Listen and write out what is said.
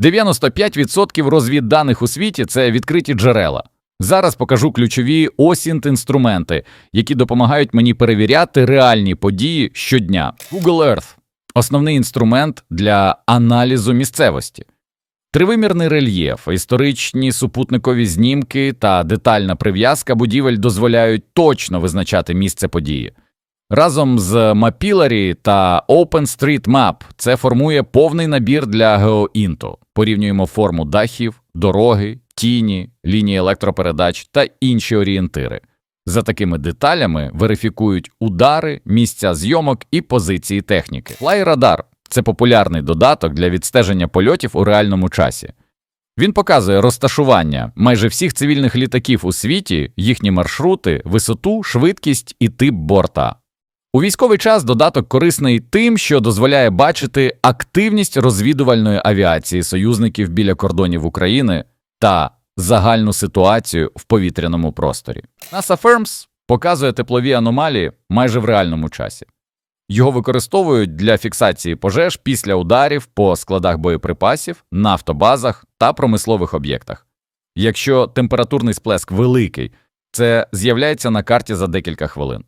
95% розвідданих у світі це відкриті джерела. Зараз покажу ключові осінт інструменти, які допомагають мені перевіряти реальні події щодня. Google Earth основний інструмент для аналізу місцевості. Тривимірний рельєф, історичні супутникові знімки та детальна прив'язка будівель дозволяють точно визначати місце події. Разом з Mapillary та OpenStreetMap це формує повний набір для GeoInto. Порівнюємо форму дахів, дороги, тіні, лінії електропередач та інші орієнтири. За такими деталями верифікують удари, місця зйомок і позиції техніки. FlyRadar – це популярний додаток для відстеження польотів у реальному часі. Він показує розташування майже всіх цивільних літаків у світі, їхні маршрути, висоту, швидкість і тип борта. У військовий час додаток корисний тим, що дозволяє бачити активність розвідувальної авіації союзників біля кордонів України та загальну ситуацію в повітряному просторі. NASA Firms показує теплові аномалії майже в реальному часі. Його використовують для фіксації пожеж після ударів по складах боєприпасів, нафтобазах та промислових об'єктах. Якщо температурний сплеск великий, це з'являється на карті за декілька хвилин.